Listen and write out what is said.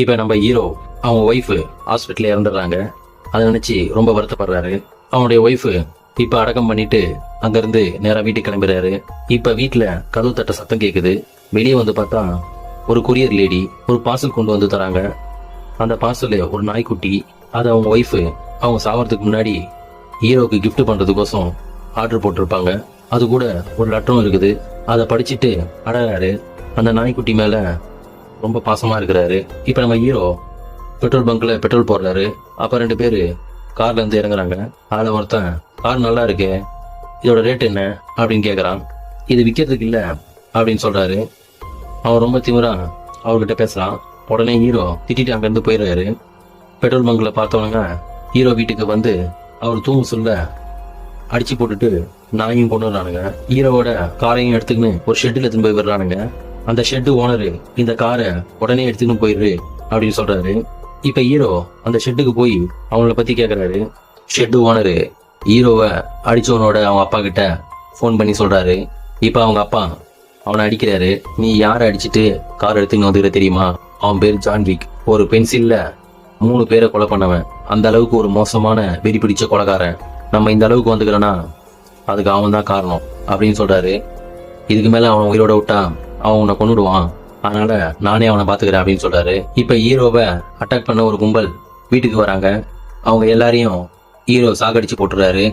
இப்ப நம்ம ஹீரோ அவங்க ஒய்ஃபு ஹாஸ்பிட்டல்ல இறந்துடுறாங்க. அதை நினைச்சு ரொம்ப வருத்தப்படுறாரு. அவனுடைய ஒய்ஃபு இப்ப அடக்கம் பண்ணிட்டு அங்கிருந்து நேராக வீட்டுக்கு கிளம்புறாரு. இப்ப வீட்டுல கதவு தட்ட சத்தம் கேக்குது. வெளியே வந்து பார்த்தா ஒரு கொரியர் லேடி ஒரு பார்சல் கொண்டு வந்து தராங்க. அந்த பார்சல் ஒரு நாய்க்குட்டி அது அவங்க ஒய்ஃபு அவங்க சாவறதுக்கு முன்னாடி ஹீரோக்கு கிஃப்ட் பண்றதுக்கோசம் ஆர்டர் போட்டிருப்பாங்க. அது கூட ஒரு லெட்டரும் இருக்குது. அதை படிச்சுட்டு அடறாரு அந்த நாய்க்குட்டி மேல ரொம்ப பாசமாக இருக்கிறாரு. இப்போ நம்ம ஹீரோ பெட்ரோல் பங்க்கில் பெட்ரோல் போடுறாரு. அப்போ ரெண்டு பேர் கார்லேருந்து இறங்குறாங்க. அதில் ஒருத்தன் கார் நல்லா இருக்கு இதோட ரேட் என்ன? அப்படின்னு கேட்குறான் இது விற்கிறதுக்கு இல்லை அப்படின்னு சொல்கிறாரு அவன் ரொம்ப திமிரா அவர்கிட்ட பேசுகிறான் உடனே ஹீரோ திட்டிட்டு அங்கேருந்து போயிடுறாரு. பெட்ரோல் பங்க்கில் பார்த்தவனுங்க ஹீரோ வீட்டுக்கு வந்து அவர் தூங்கு சொல்ல அடிச்சு போட்டுட்டு நாயும் கொண்டு வர்றானுங்க. ஹீரோவோட காரையும் எடுத்துக்கின்னு ஒரு ஷெட்டில் எடுத்துன்னு போய் விடுறானுங்க அந்த ஷெட்டு ஓனரு இந்த காரை உடனே எடுத்துன்னு போயிரு அப்படின்னு சொல்றாரு. இப்ப ஹீரோ அந்த ஷெட்டுக்கு போய் அவங்கள பத்தி கேக்குறாரு. ஷெட்டு ஓனரு ஹீரோவை அடிச்சவனோட அவங்க அப்பா கிட்ட ஃபோன் பண்ணி சொல்றாரு. இப்ப அவங்க அப்பா அவனை அடிக்கிறாரு. நீ யாரை அடிச்சிட்டு கார் எடுத்துன்னு வந்துக்கிற தெரியுமா? அவன் பேர் ஜான்விக் ஒரு பென்சில்ல மூணு பேரை கொலை பண்ணவன். அந்த அளவுக்கு ஒரு மோசமான வெறி பிடிச்ச கொலைக்காரன் நம்ம இந்த அளவுக்கு வந்துக்கிறோன்னா அதுக்கு அவன் தான் காரணம் அப்படின்னு சொல்றாரு. இதுக்கு மேல அவன் உயிரோட விட்டா அவன் உன்னை கொண்டுடுவான் அதனால நானே அவனை பாத்துக்கிறேன் அப்படின்னு சொல்றாரு. இப்ப ஹீரோவை அட்டாக் பண்ண ஒரு கும்பல் வீட்டுக்கு வராங்க. அவங்க எல்லாரையும் ஹீரோ சாகடிச்சு போட்டுறாரு.